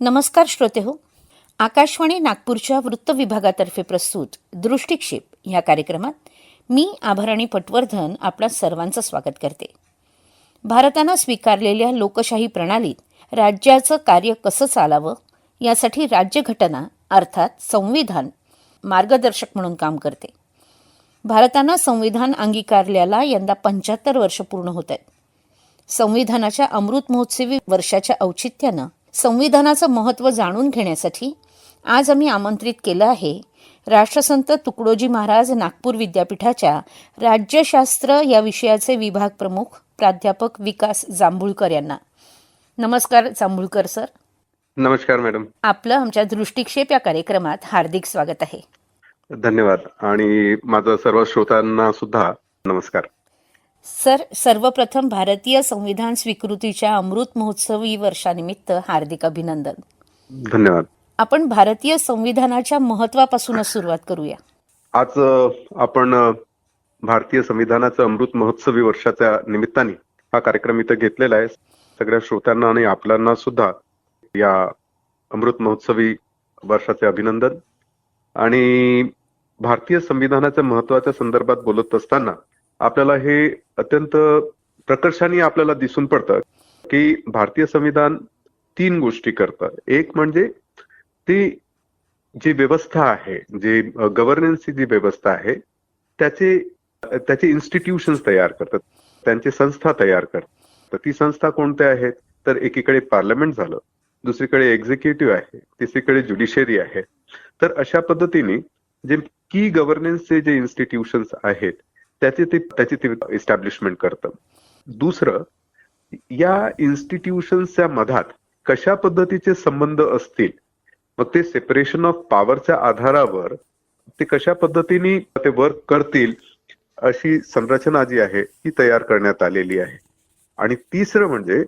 नमस्कार श्रोते हो. आकाशवाणी नागपूरच्या वृत्त विभागातर्फे प्रस्तुत दृष्टिक्षेप या कार्यक्रमात मी आभाराणी पटवर्धन आपल्या सर्वांचं स्वागत करते. भारतानं स्वीकारलेल्या लोकशाही प्रणालीत राज्याचं कार्य कसं चालावं यासाठी राज्यघटना अर्थात संविधान मार्गदर्शक म्हणून काम करते. भारतानं संविधान अंगीकारल्याला यंदा पंच्याहत्तर वर्ष पूर्ण होत आहेत. संविधानाच्या अमृत महोत्सवी वर्षाच्या औचित्यानं संविधानाचं महत्त्व जाणून घेण्यासाठी आज आम्ही आमंत्रित केलं आहे राष्ट्रसंत तुकडोजी महाराज नागपूर विद्यापीठाच्या राज्यशास्त्र या विषयाचे विभाग प्रमुख प्राध्यापक विकास जांभुळकर यांना. नमस्कार जांभुळकर सर. नमस्कार मॅडम. आपलं आमच्या दृष्टिक्षेप या कार्यक्रमात हार्दिक स्वागत आहे. धन्यवाद. आणि माझं सर्व श्रोतांना सुद्धा नमस्कार. सर सर्वप्रथम भारतीय संविधान स्वीकृतीच्या अमृत महोत्सवी वर्षानिमित्त हार्दिक अभिनंदन. धन्यवाद. आपण भारतीय संविधानाच्या महत्वापासूनच सुरुवात करूया. आज आपण भारतीय संविधानाचं अमृत महोत्सवी वर्षाच्या निमित्ताने हा कार्यक्रम इथं घेतलेला आहे. सगळ्या श्रोत्यांना आणि आपल्याला सुद्धा या अमृत महोत्सवी वर्षाचे अभिनंदन. आणि भारतीय संविधानाच्या महत्त्वाच्या संदर्भात बोलत असताना आपल्याला हे अत्यंत प्रकर्षाने आपल्याला दिसून पडतं की भारतीय संविधान तीन गोष्टी करतं. एक म्हणजे ती जी व्यवस्था आहे जी गव्हर्नन्सची जी व्यवस्था आहे त्याचे त्याचे इन्स्टिट्यूशन तयार करतात त्यांची संस्था तयार करतात. तर ती संस्था कोणत्या आहेत? तर एकीकडे पार्लमेंट झालं दुसरीकडे एक्झिक्युटिव्ह आहे तिसरीकडे ज्युडिशरी आहे. तर अशा पद्धतीने जे की गव्हर्नन्सचे जे इन्स्टिट्यूशन्स आहेत त्याचे ते त्याची ते इस्टॅब्लिशमेंट करतं. दुसरं या इन्स्टिट्यूशन्सच्या मधात कशा पद्धतीचे संबंध असतील मग ते सेपरेशन ऑफ पॉवरच्या आधारावर ते कशा पद्धतीने ते वर्क करतील अशी संरचना जी आहे ती तयार करण्यात आलेली आहे. आणि तिसरं म्हणजे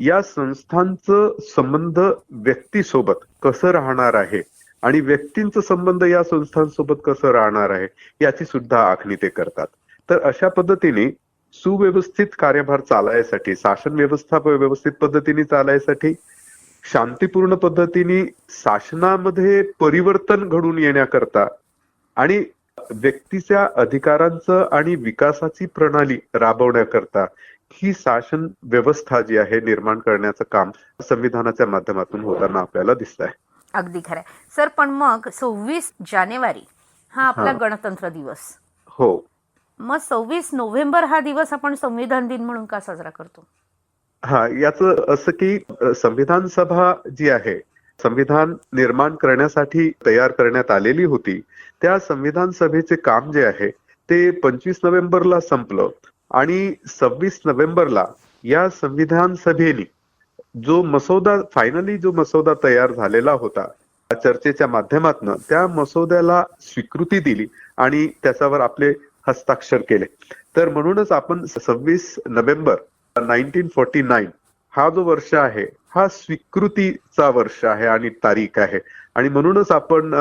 या संस्थांचं संबंध व्यक्तीसोबत कसं राहणार आहे आणि व्यक्तींचं संबंध या संस्थांसोबत कसं राहणार आहे याची सुद्धा आखणी ते करतात. तर अशा पद्धतीने सुव्यवस्थित कार्यभार चालायसाठी शासन व्यवस्था व्यवस्थित पद्धतीने चालायसाठी शांतीपूर्ण पद्धतीने शासनामध्ये परिवर्तन घडून येण्याकरता आणि व्यक्तीच्या अधिकारांचं आणि विकासाची प्रणाली राबवण्याकरता ही शासन व्यवस्था जी आहे निर्माण करण्याचं काम संविधानाच्या माध्यमातून होताना आपल्याला दिसत आहे अगदी खरंय. सर पण मग सव्वीस जानेवारी हा आपला. गणतंत्र दिवस. हो. मग सव्वीस नोव्हेंबर हा दिवस आपण संविधान दिन म्हणून का साजरा करतो? हा याचं असं की संविधान सभा जी आहे संविधान निर्माण करण्यासाठी तयार करण्यात आलेली होती त्या संविधान सभेचे काम जे आहे ते पंचवीस नोव्हेंबरला संपलं आणि सव्वीस नोव्हेंबरला या संविधान सभेने जो मसौदा फायनली जो मसौदा तयार झालेला होता चर्चेच्या माध्यमातून त्या मसौद्याला स्वीकृती दिली आणि त्याच्यावर आपले हस्ताक्षर केले. तर म्हणूनच आपण सव्वीस नोव्हेंबर नाईन्टीन फोर्टी नाईन हा जो वर्ष आहे हा स्वीकृतीचा वर्ष आहे आणि तारीख आहे. आणि म्हणूनच आपण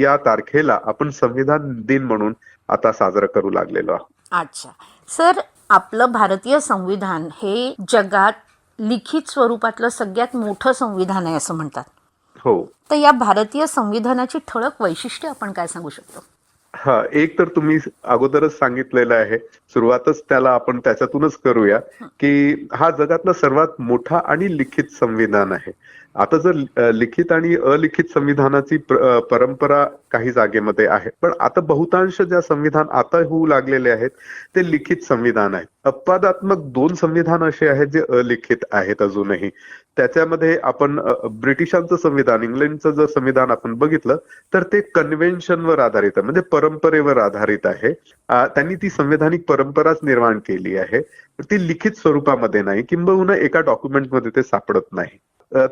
या तारखेला आपण संविधान दिन म्हणून आता साजरा करू लागलेलो आहोत. अच्छा. सर आपलं भारतीय संविधान हे जगात लिखित स्वरूपातलं सगळ्यात मोठं संविधान आहे असं म्हणतात. हो. तर या भारतीय संविधानाची ठळक वैशिष्ट्य आपण काय सांगू शकतो? हा एक तर तुम्ही अगोदरच सांगितलेलं आहे. सुरुवातच त्याला आपण त्याच्यातूनच करूया की हा जगातला सर्वात मोठा आणि लिखित संविधान आहे. आता जर लिखित आणि अलिखित संविधानाची परंपरा काही जागेमध्ये आहे. पण आता बहुतांश ज्या संविधान आता होऊ लागलेले आहेत ते लिखित संविधान आहेत. अपवादात्मक दोन संविधान असे आहेत जे अलिखित आहेत अजूनही. त्याच्यामध्ये आपण ब्रिटिशांचं संविधान इंग्लंडचं जर संविधान आपण बघितलं तर ते कन्व्हेन्शनवर आधारित आहे म्हणजे परंपरेवर आधारित आहे. त्यांनी ती संवैधानिक परंपराच निर्माण केली आहे. ती लिखित स्वरूपामध्ये नाही किंबहुना एका डॉक्युमेंटमध्ये ते सापडत नाही.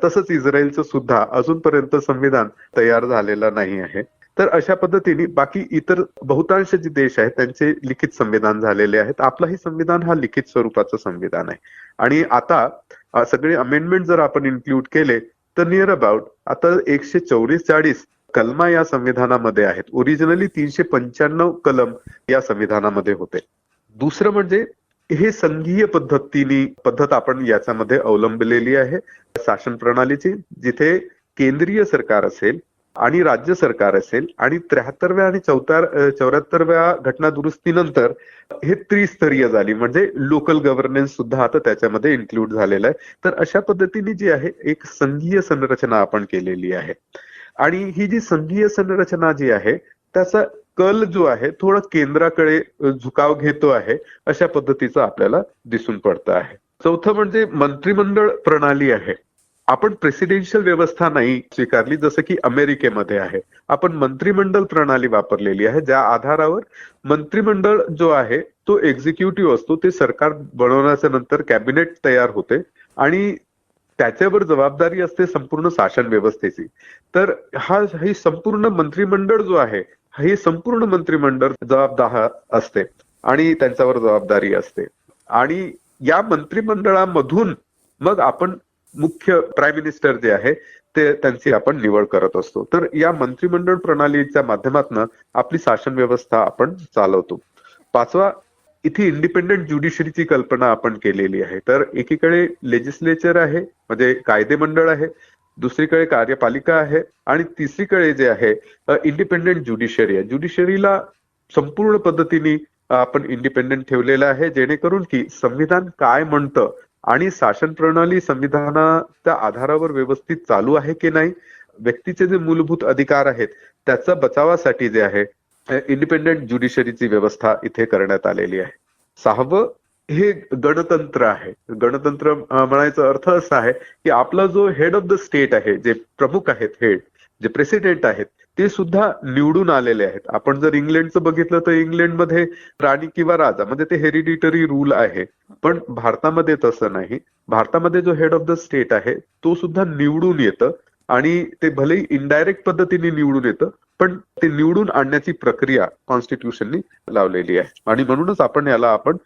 तसंच इस्रायलचं सुद्धा अजूनपर्यंत संविधान तयार झालेलं नाही आहे. तर अशा पद्धतीने बाकी इतर बहुतांश जे देश आहेत त्यांचे लिखित संविधान झालेले आहेत. आपलाही संविधान हा लिखित स्वरूपाचं संविधान आहे. आणि आता सगळे अमेंडमेंट जर आपण इन्क्लूड केले तर नियर अबाउट आता एकशे चौवेचाळीस कलमा या संविधानामध्ये आहेत. ओरिजिनली तीनशे पंच्याण्णव कलम या संविधानामध्ये होते. दुसरं म्हणजे हे संघीय पद्धतीने पद्धत आपण याच्यामध्ये अवलंबलेली आहे. शासन प्रणालीची जिथे केंद्रीय सरकार असेल आणि राज्य सरकार असेल आणि त्र्याहत्तरव्या आणि चौथ्या चौऱ्याहत्तरव्या घटना दुरुस्तीनंतर हे त्रिस्तरीय झाली. म्हणजे लोकल गव्हर्नन्स सुद्धा आता त्याच्यामध्ये इन्क्लूड झालेलं आहे. तर अशा पद्धतीने जी आहे एक संघीय संरचना आपण केलेली आहे. आणि ही जी संघीय संरचना जी आहे त्याचा कल जो आहे थोडा केंद्राकडे झुकाव घेतो आहे अशा पद्धतीचं आपल्याला दिसून पडतं आहे. चौथं म्हणजे मंत्रिमंडळ प्रणाली आहे. आपण प्रेसिडेन्शियल व्यवस्था नाही स्वीकारली जसं की अमेरिकेमध्ये आहे. आपण मंत्रिमंडळ प्रणाली वापरलेली आहे ज्या आधारावर मंत्रिमंडळ जो आहे तो एक्झिक्युटिव्ह असतो ते सरकार बनवण्याच्या नंतर कॅबिनेट तयार होते आणि त्याच्यावर जबाबदारी असते संपूर्ण शासन व्यवस्थेची. तर हा ही संपूर्ण मंत्रिमंडळ जो आहे हे संपूर्ण मंत्रिमंडळ जबाबदार असते आणि त्यांच्यावर जबाबदारी असते. आणि या मंत्रिमंडळामधून मग आपण मुख्य प्राईम मिनिस्टर जे आहे ते त्यांची आपण निवड करत असतो. तर या मंत्रिमंडळ प्रणालीच्या माध्यमातून आपली शासन व्यवस्था आपण चालवतो. पाचवा इथे इंडिपेंडेंट ज्युडिशरीची कल्पना आपण केलेली आहे. तर एकीकडे लेजिस्लेचर आहे म्हणजे कायदे मंडळ आहे दुसरीकडे कार्यपालिका आहे आणि तिसरीकडे जे आहे इंडिपेंडेंट ज्युडिशरी आहे. ज्युडिशरीला संपूर्ण पद्धतीने आपण इंडिपेंडेंट ठेवलेलं आहे जेणेकरून की संविधान काय म्हणतं आणि शासन प्रणाली संविधानाच्या आधारावर व्यवस्थित चालू आहे की नाही व्यक्तीचे जे मूलभूत अधिकार आहेत त्याचा बचावासाठी जे आहे इंडिपेंडेंट ज्युडिशरीची व्यवस्था इथे करण्यात आलेली आहे. सहावं हे गणतंत्र आहे. गणतंत्र म्हणायचा अर्थ असा आहे की आपला जो हेड ऑफ द स्टेट आहे जे प्रमुख आहेत हेड जे प्रेसिडेंट आहेत ते सुद्धा निवडून आलेले आहेत. आपण जर इंग्लंडचं बघितलं तर इंग्लंडमध्ये राणी किंवा राजा म्हणजे ते हेरिडिटरी रूल आहे. पण भारतामध्ये तसं नाही. भारतामध्ये जो हेड ऑफ द स्टेट आहे तो सुद्धा निवडून येतं आणि ते भलेही इनडायरेक्ट पद्धतीने निवडून येतं पण ते निवडून आणण्याची प्रक्रिया कॉन्स्टिट्यूशननी लावलेली आहे. आणि म्हणूनच आपण याला आपण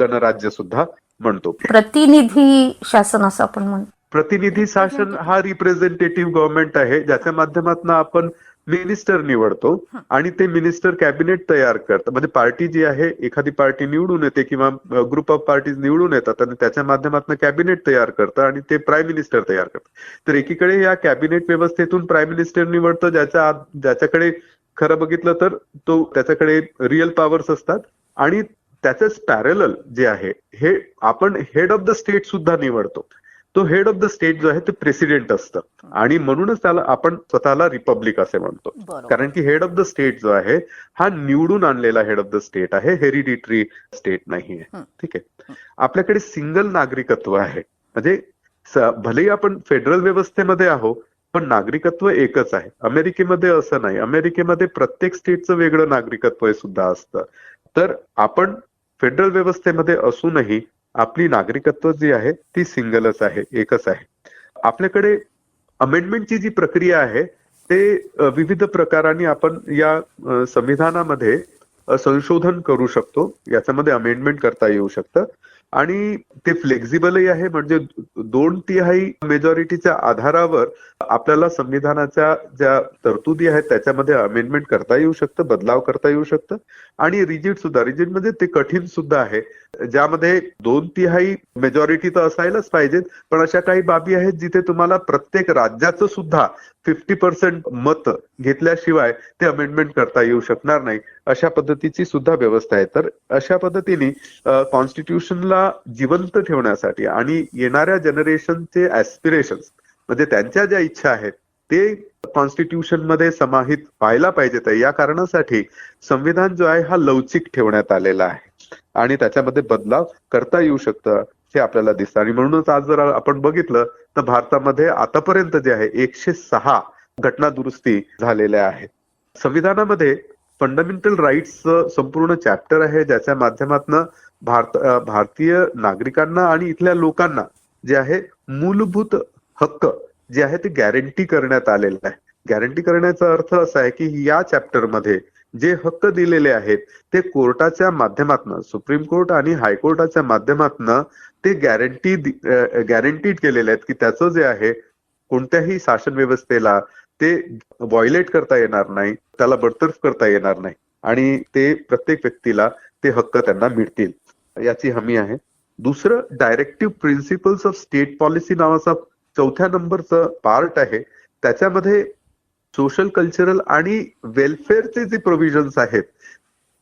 गणराज्य सुद्धा म्हणतो. प्रतिनिधी शासन असं आपण म्हणतो. प्रतिनिधी शासन हा रिप्रेझेंटेटिव्ह गव्हर्नमेंट आहे ज्याच्या माध्यमातून आपण मिनिस्टर निवडतो आणि ते मिनिस्टर कॅबिनेट तयार करतात. म्हणजे पार्टी जी आहे एखादी पार्टी निवडून येते किंवा ग्रुप ऑफ पार्टीज निवडून येतात आणि त्याच्या माध्यमातून कॅबिनेट तयार करतं आणि ते प्राईम मिनिस्टर तयार करतात तर एकीकडे या कॅबिनेट व्यवस्थेतून प्राईम मिनिस्टर निवडतं ज्याच्या ज्याच्याकडे खरं बघितलं तर तो त्याच्याकडे रिअल पॉवर्स असतात आणि त्याचंच पॅरेलल जे आहे हे आपण हेड ऑफ द स्टेट सुद्धा निवडतो. तो हेड ऑफ द स्टेट जो आहे ते प्रेसिडेंट असतं. आणि म्हणूनच त्याला आपण स्वतःला रिपब्लिक असे म्हणतो. कारण की हेड ऑफ द स्टेट जो आहे हा निवडून आणलेला हेड ऑफ द स्टेट आहे. हेरिडिटरी स्टेट नाही आहे ठीक आहे? आपल्याकडे सिंगल नागरिकत्व आहे. म्हणजे भलेही आपण फेडरल व्यवस्थेमध्ये आहोत पण नागरिकत्व एकच आहे. अमेरिकेमध्ये असं नाही. अमेरिकेमध्ये प्रत्येक स्टेटचं वेगळं नागरिकत्व सुद्धा असतं. तर आपण फेडरल व्यवस्थेमध्ये असूनही आपली नागरिकत्व जी आहे ती सिंगलच आहे एकच आहे. आपल्याकडे अमेंडमेंटची जी प्रक्रिया आहे ते विविध प्रकाराने आपण या संविधानामध्ये संशोधन करू शकतो. याच्यामध्ये अमेंडमेंट करता येऊ शकतं. आणि ते फ्लेक्झिबलही आहे म्हणजे दोन तिहाई मेजॉरिटीच्या आधारावर आपल्याला संविधानाच्या ज्या तरतुदी आहेत त्याच्यामध्ये अमेंडमेंट करता येऊ शकतं बदलाव करता येऊ शकतं आणि रिजिट सुद्धा. रिजिट म्हणजे ते कठीण सुद्धा आहे. ज्यामध्ये दोन तिहाई मेजॉरिटी तर असायलाच पाहिजेत पण अशा काही बाबी आहेत जिथे तुम्हाला प्रत्येक राज्याचं सुद्धा फिफ्टी पर्सेंट मत घेतल्याशिवाय ते अमेंडमेंट करता येऊ शकणार नाही. अशा पद्धतीची सुद्धा व्यवस्था आहे. तर अशा पद्धतीने कॉन्स्टिट्यूशनला जिवंत ठेवण्यासाठी आणि येणाऱ्या जनरेशनचे ऍस्पिरेशन म्हणजे त्यांच्या ज्या इच्छा आहेत ते कॉन्स्टिट्यूशनमध्ये समाहित व्हायला पाहिजेत. या कारणासाठी संविधान जो आहे हा लवचिक ठेवण्यात आलेला आहे. आणि त्याच्यामध्ये बदलाव करता येऊ शकतं. हे आपल्याला दिसतं. आणि म्हणूनच आज जर आपण बघितलं तर भारतामध्ये आतापर्यंत जे आहे एकशे सहा घटना दुरुस्ती झालेल्या आहेत. संविधानामध्ये फंडामेंटल राईट्स संपूर्ण चॅप्टर आहे ज्याच्या माध्यमातून भारत भारतीय नागरिकांना आणि इथल्या लोकांना जे आहे मूलभूत हक्क जे आहे ते गॅरंटी करण्यात आलेलं आहे. गॅरंटी करण्याचा अर्थ असा आहे की या चॅप्टरमध्ये जे हक्क दिलेले आहेत ते कोर्टाच्या माध्यमातून सुप्रीम कोर्ट आणि हायकोर्टाच्या माध्यमातून ते गॅरंटी गॅरंटीड केलेले आहेत की त्याचं जे आहे कोणत्याही शासन व्यवस्थेला ते व्हायोलेट करता येणार नाही त्याला बडतर्फ करता येणार नाही आणि ते प्रत्येक व्यक्तीला ते हक्क त्यांना मिळतील याची हमी आहे. दुसरं directive principles of state policy नावाचा चौथ्या नंबरचं पार्ट आहे. त्याच्यामध्ये सोशल कल्चरल आणि वेलफेअरचे जे प्रोव्हिजन्स आहेत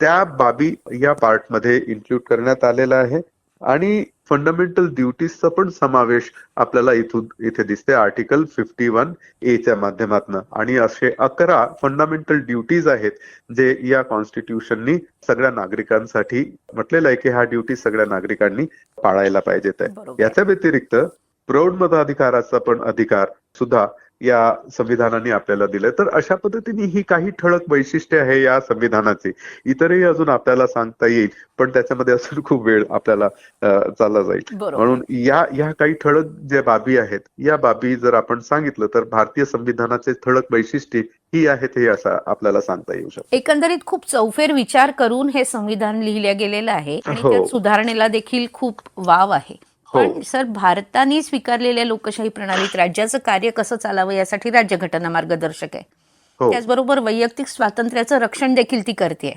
त्या बाबी या पार्टमध्ये इन्क्लूड करण्यात आलेला आहे. आणि फंडामेंटल ड्युटीजचा पण समावेश आपल्याला इथून इथे दिसते. आर्टिकल फिफ्टी वन एच्या माध्यमातून. आणि असे अकरा फंडामेंटल ड्युटीज आहेत जे या कॉन्स्टिट्यूशननी सगळ्या नागरिकांसाठी म्हटलेलं आहे की ह्या ड्युटी सगळ्या नागरिकांनी पाळायला पाहिजेत याच्या व्यतिरिक्त प्रौढ मताधिकाराचा पण अधिकार सुद्धा या संविधानाने आपल्याला दिलाय. तर अशा पद्धतीने ही काही ठळक वैशिष्ट्ये आहे या संविधानाची. इतरही अजून आपल्याला सांगता येईल पण त्याच्यामध्ये अजून खूप वेळ आपल्याला चालला जाईल. म्हणून या या काही ठळक ज्या बाबी आहेत या बाबी जर आपण सांगितलं तर भारतीय संविधानाचे ठळक वैशिष्ट्ये ही आहेत हे असं आपल्याला सांगता येऊ शकतं. एकंदरीत खूप चौफेर विचार करून हे संविधान लिहिलं गेलेलं आहे आणि हो. सुधारणेला देखील खूप वाव आहे. पण सर भारताने स्वीकारलेल्या लोकशाही प्रणालीत राज्याचं कार्य कसं चालावं यासाठी राज्यघटना मार्गदर्शक आहे. हो. त्याचबरोबर वैयक्तिक स्वातंत्र्याचं रक्षण देखील ती करते.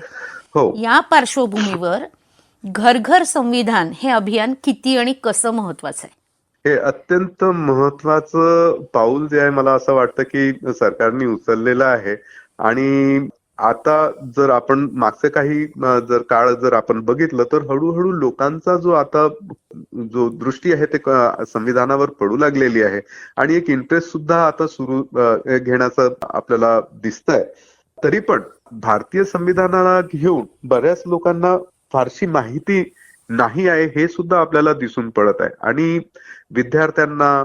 हो. या पार्श्वभूमीवर घर घर संविधान हे अभियान किती आणि कसं महत्वाचं आहे? हे अत्यंत महत्वाचं पाऊल जे आहे मला असं वाटतं की सरकारने उचललेलं आहे. आणि आता जर आपण मागचे काही जर काळ जर आपण बघितलं तर हळूहळू लोकांचा जो आता जो दृष्टी आहे ते संविधानावर पडू लागलेली आहे. आणि एक इंटरेस्ट सुद्धा आता सुरू घेण्याचं आपल्याला दिसतंय. तरी पण भारतीय संविधानाला घेऊन बऱ्याच लोकांना फारशी माहिती नाही आहे हे सुद्धा आपल्याला दिसून पडत आहे. आणि विद्यार्थ्यांना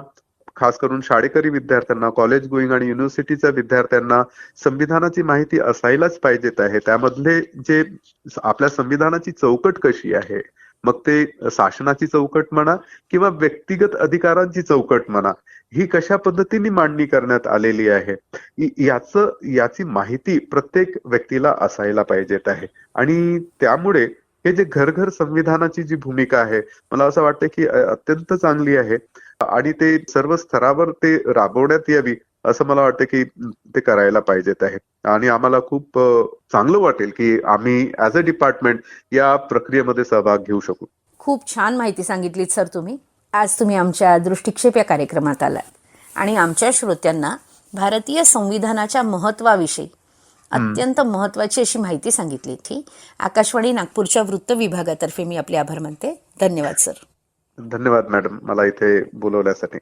खास करून शाळेकरी विद्यार्थ्यांना कॉलेज गोईंग आणि युनिव्हर्सिटीच्या विद्यार्थ्यांना संविधानाची माहिती असायलाच पाहिजेत आहे. त्यामधले जे आपल्या संविधानाची चौकट कशी आहे? मग ते शासनाची चौकट म्हणा किंवा व्यक्तिगत अधिकारांची चौकट म्हणा ही कशा पद्धतीने मांडणी करण्यात आलेली आहे? याच याचं याची माहिती प्रत्येक व्यक्तीला असायला पाहिजेत आहे. आणि त्यामुळे हे जे घर घर संविधानाची जी भूमिका आहे मला असं वाटतं की अत्यंत चांगली आहे. आणि ते सर्व स्तरावर ते राबवण्यात यावी असं मला वाटतं की ते करायला पाहिजेत आहे. आणि आम्हाला खूप चांगलं वाटेल की आम्ही ऍज अ डिपार्टमेंट या प्रक्रियेमध्ये सहभाग घेऊ शकू. खूप छान माहिती सांगितलीत सर तुम्ही. आज तुम्ही आमच्या दृष्टिक्षेप या कार्यक्रमात आलात. आणि आमच्या श्रोत्यांना भारतीय संविधानाच्या महत्वाविषयी अत्यंत महत्वाची अशी माहिती सांगितली थी आकाशवाणी नागपूरच्या वृत्त विभागातर्फे मी आपले आभार मानते. धन्यवाद सर. धन्यवाद मॅडम. मला इथे बोलवण्यासाठी